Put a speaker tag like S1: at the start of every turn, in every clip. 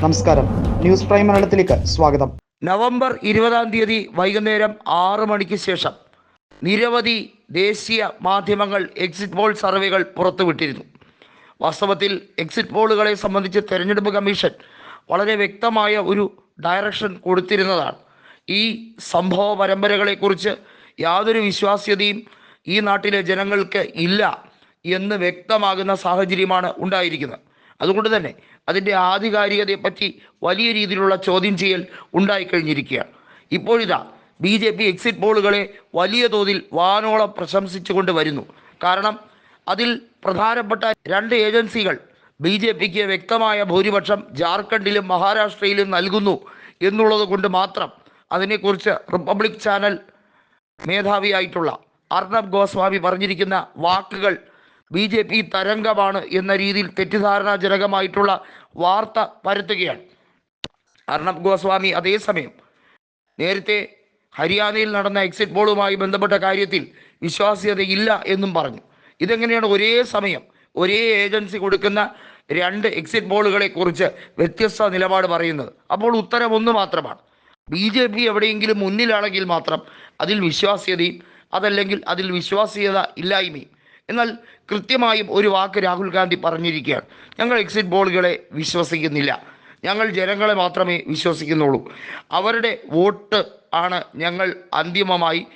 S1: നമസ്കാരം. News prime മലയാളത്തിലേക്ക് സ്വാഗതം.
S2: നവംബർ ഇരുപതാം തീയതി വൈകുന്നേരം ആറു മണിക്ക് ശേഷം നിരവധി ദേശീയ മാധ്യമങ്ങൾ എക്സിറ്റ് പോൾ സർവേകൾ പുറത്തുവിട്ടിരുന്നു. വാസ്തവത്തിൽ എക്സിറ്റ് പോളുകളെ സംബന്ധിച്ച് തെരഞ്ഞെടുപ്പ് കമ്മീഷൻ വളരെ വ്യക്തമായ ഒരു ഡയറക്ഷൻ കൊടുത്തിരുന്നതാണ്. ഈ സംഭവ പരമ്പരകളെക്കുറിച്ച് യാതൊരു വിശ്വാസ്യതയും ഈ നാട്ടിലെ ജനങ്ങൾക്ക് ഇല്ല എന്ന് വ്യക്തമാകുന്ന സാഹചര്യമാണ് ഉണ്ടായിരിക്കുന്നത്. അതുകൊണ്ട് തന്നെ അതിന്റെ ആധികാരികതയെപ്പറ്റി വലിയ രീതിയിലുള്ള ചോദ്യം ചെയ്യൽ ഉണ്ടായിക്കഴിഞ്ഞിരിക്കുകയാണ് ഇപ്പോഴിതാ ബി ജെ പി എക്സിറ്റ് പോളുകളെ വലിയ തോതിൽ വാനോളം പ്രശംസിച്ചുകൊണ്ട് വരുന്നു. കാരണം അതിൽ പ്രധാനപ്പെട്ട രണ്ട് ഏജൻസികൾ ബി ജെ പിക്ക് വ്യക്തമായ ഭൂരിപക്ഷം ജാർഖണ്ഡിലും മഹാരാഷ്ട്രയിലും നൽകുന്നു എന്നുള്ളത് കൊണ്ട് മാത്രം അതിനെക്കുറിച്ച് റിപ്പബ്ലിക് ചാനൽ മേധാവിയായിട്ടുള്ള അർണബ് ഗോസ്വാമി പറഞ്ഞിരിക്കുന്ന വാക്കുകൾ ബി ജെ പി തരംഗമാണ് എന്ന രീതിയിൽ തെറ്റിദ്ധാരണാജനകമായിട്ടുള്ള വാർത്ത പരത്തുകയാണ്. അർണബ് ഗോസ്വാമി അതേസമയം നേരത്തെ ഹരിയാനയിൽ നടന്ന എക്സിറ്റ് പോളുമായി ബന്ധപ്പെട്ട കാര്യത്തിൽ വിശ്വാസ്യതയില്ല എന്നും പറഞ്ഞു. ഇതെങ്ങനെയാണ് ഒരേ സമയം ഒരേ ഏജൻസി കൊടുക്കുന്ന രണ്ട് എക്സിറ്റ് പോളുകളെ കുറിച്ച് വ്യത്യസ്ത നിലപാട് പറയുന്നത്? അപ്പോൾ ഉത്തരം ഒന്ന് മാത്രമാണ്. ബി ജെ പി എവിടെയെങ്കിലും മുന്നിലാണെങ്കിൽ മാത്രം അതിൽ വിശ്വാസ്യതയും അതല്ലെങ്കിൽ അതിൽ വിശ്വാസ്യത ഇല്ലായ്മയും എന്നാൽ കൃത്യമായും ഒരു വാക്ക് രാഹുൽ ഗാന്ധി പറഞ്ഞിരിക്കുകയാണ്. ഞങ്ങൾ എക്സിറ്റ് പോളുകളെ വിശ്വസിക്കുന്നില്ല. ഞങ്ങൾ ജനങ്ങളെ മാത്രമേ വിശ്വസിക്കുന്നുള്ളൂ. അവരുടെ വോട്ട് ആണ് ഞങ്ങൾ അന്തിമമായി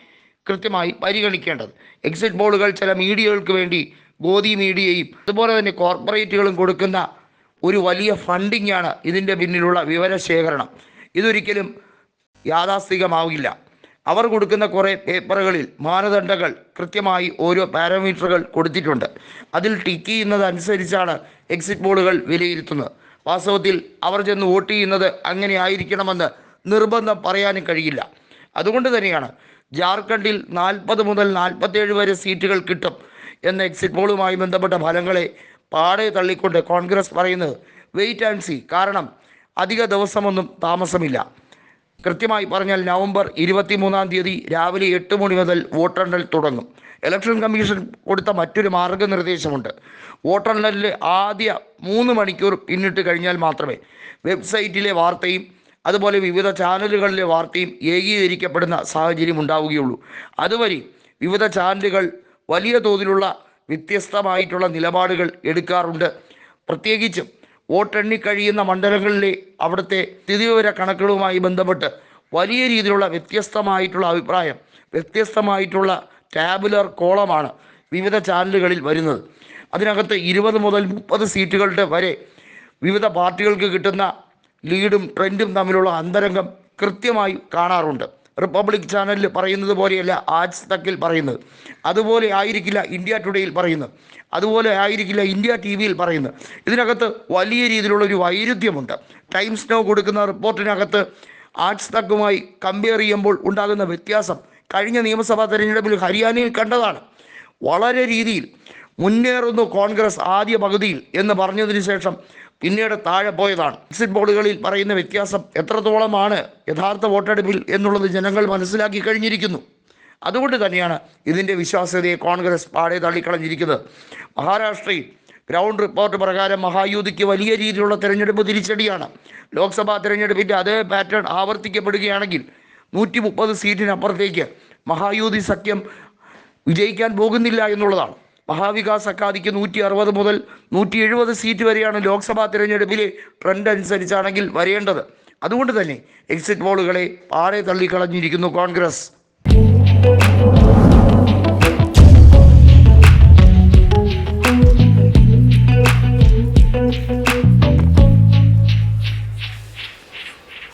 S2: കൃത്യമായി പരിഗണിക്കേണ്ടത്. എക്സിറ്റ് പോളുകൾ ചില മീഡിയകൾക്ക് വേണ്ടി ഗോതി മീഡിയയും അതുപോലെ തന്നെ കോർപ്പറേറ്റുകളും കൊടുക്കുന്ന ഒരു വലിയ ഫണ്ടിംഗ് ആണ് ഇതിന്റെ പിന്നിലുള്ള വിവരശേഖരണം. ഇതൊരിക്കലും യാഥാസ്ഥികമാവില്ല. അവർ കൊടുക്കുന്ന കുറേ പേപ്പറുകളിൽ മാനദണ്ഡങ്ങൾ കൃത്യമായി ഓരോ പാരാമീറ്ററുകൾ കൊടുത്തിട്ടുണ്ട്. അതിൽ ടിക്ക് ചെയ്യുന്നതനുസരിച്ചാണ് എക്സിറ്റ് പോളുകൾ വിലയിരുത്തുന്നത്. വാസ്തവത്തിൽ അവർ ചെന്ന് വോട്ട് ചെയ്യുന്നത് അങ്ങനെ ആയിരിക്കണമെന്ന് നിർബന്ധം പറയാനും കഴിയില്ല. അതുകൊണ്ട് തന്നെയാണ് ജാർഖണ്ഡിൽ നാൽപ്പത് മുതൽ നാൽപ്പത്തേഴ് വരെ സീറ്റുകൾ കിട്ടും എന്ന എക്സിറ്റ് പോളുമായി ബന്ധപ്പെട്ട ഫലങ്ങളെ പാടെ തള്ളിക്കൊണ്ട് കോൺഗ്രസ് പറയുന്നത് വെയിറ്റ് ആൻഡ് സി. കാരണം അധിക ദിവസമൊന്നും താമസമില്ല. കൃത്യമായി പറഞ്ഞാൽ നവംബർ ഇരുപത്തി മൂന്നാം തീയതി രാവിലെ എട്ട് മണി മുതൽ വോട്ടെണ്ണൽ തുടങ്ങും. ഇലക്ഷൻ കമ്മീഷൻ കൊടുത്ത മറ്റൊരു മാർഗനിർദ്ദേശമുണ്ട്. വോട്ടെണ്ണലിൽ ആദ്യ മൂന്ന് മണിക്കൂർ പിന്നിട്ട് കഴിഞ്ഞാൽ മാത്രമേ വെബ്സൈറ്റിലെ വാർത്തയും അതുപോലെ വിവിധ ചാനലുകളിലെ വാർത്തയും ഏകീകരിക്കപ്പെടുന്ന സാഹചര്യം ഉണ്ടാവുകയുള്ളൂ. അതുവരെ വിവിധ ചാനലുകൾ വലിയ തോതിലുള്ള വ്യത്യസ്തമായിട്ടുള്ള നിലപാടുകൾ എടുക്കാറുണ്ട്. പ്രത്യേകിച്ചും വോട്ടെണ്ണി കഴിയുന്ന മണ്ഡലങ്ങളിലെ അവിടുത്തെ സ്ഥിതിവിവര കണക്കുകളുമായി ബന്ധപ്പെട്ട് വലിയ രീതിയിലുള്ള വ്യത്യസ്തമായിട്ടുള്ള അഭിപ്രായം വ്യത്യസ്തമായിട്ടുള്ള ടാബുലർ കോളമാണ് വിവിധ ചാനലുകളിൽ വരുന്നത്. അതിനകത്ത് ഇരുപത് മുതൽ മുപ്പത് സീറ്റുകളുടെ വരെ വിവിധ പാർട്ടികൾക്ക് കിട്ടുന്ന ലീഡും ട്രെൻഡും തമ്മിലുള്ള അന്തരംഗം കൃത്യമായി കാണാറുണ്ട്. റിപ്പബ്ലിക് ചാനലിൽ പറയുന്നത് പോലെയല്ല ആജ് തക്കിൽ പറയുന്നത്. അതുപോലെ ആയിരിക്കില്ല ഇന്ത്യ ടുഡേയിൽ പറയുന്നത്. അതുപോലെ ആയിരിക്കില്ല ഇന്ത്യ ടി വിയിൽ പറയുന്നത്. ഇതിനകത്ത് വലിയ രീതിയിലുള്ള ഒരു വൈരുദ്ധ്യമുണ്ട്. ടൈംസ് നോ കൊടുക്കുന്ന റിപ്പോർട്ടിനകത്ത് ആർട്സ് തക്കുമായി കമ്പയർ ചെയ്യുമ്പോൾ ഉണ്ടാകുന്ന വ്യത്യാസം കഴിഞ്ഞ നിയമസഭാ തെരഞ്ഞെടുപ്പിൽ ഹരിയാനയിൽ കണ്ടതാണ്. വളരെ രീതിയിൽ മുന്നേറുന്നു കോൺഗ്രസ് ആദ്യ പകുതിയിൽ എന്ന് പറഞ്ഞതിന് ശേഷം പിന്നീട് താഴെ പോയതാണ്. എക്സിറ്റ് പോളുകളിൽ പറയുന്ന വ്യത്യാസം എത്രത്തോളമാണ് യഥാർത്ഥ വോട്ടെടുപ്പിൽ എന്നുള്ളത് ജനങ്ങൾ മനസ്സിലാക്കി കഴിഞ്ഞിരിക്കുന്നു. അതുകൊണ്ട് തന്നെയാണ് ഇതിന്റെ വിശ്വാസ്യതയെ കോൺഗ്രസ് പാടെ തള്ളിക്കളഞ്ഞിരിക്കുന്നത്. മഹാരാഷ്ട്രയിൽ ഗ്രൗണ്ട് റിപ്പോർട്ട് പ്രകാരം മഹായൂതിക്ക് വലിയ രീതിയിലുള്ള തെരഞ്ഞെടുപ്പ് തിരിച്ചടിയാണ്. ലോക്സഭാ തെരഞ്ഞെടുപ്പിന്റെ അതേ പാറ്റേൺ ആവർത്തിക്കപ്പെടുകയാണെങ്കിൽ നൂറ്റി മുപ്പത് സീറ്റിനപ്പുറത്തേക്ക് മഹായൂതി സഖ്യം വിജയിക്കാൻ പോകുന്നില്ല എന്നുള്ളതാണ്. മഹാവികാസ് അക്കാദിക്ക് നൂറ്റി അറുപത് മുതൽ നൂറ്റി എഴുപത് സീറ്റ് വരെയാണ് ലോക്സഭാ തിരഞ്ഞെടുപ്പിലെ ട്രെൻഡ് അനുസരിച്ചാണെങ്കിൽ വരേണ്ടത്. അതുകൊണ്ട് തന്നെ എക്സിറ്റ് പോളുകളെ പാറെ തള്ളിക്കളഞ്ഞിരിക്കുന്നു കോൺഗ്രസ്.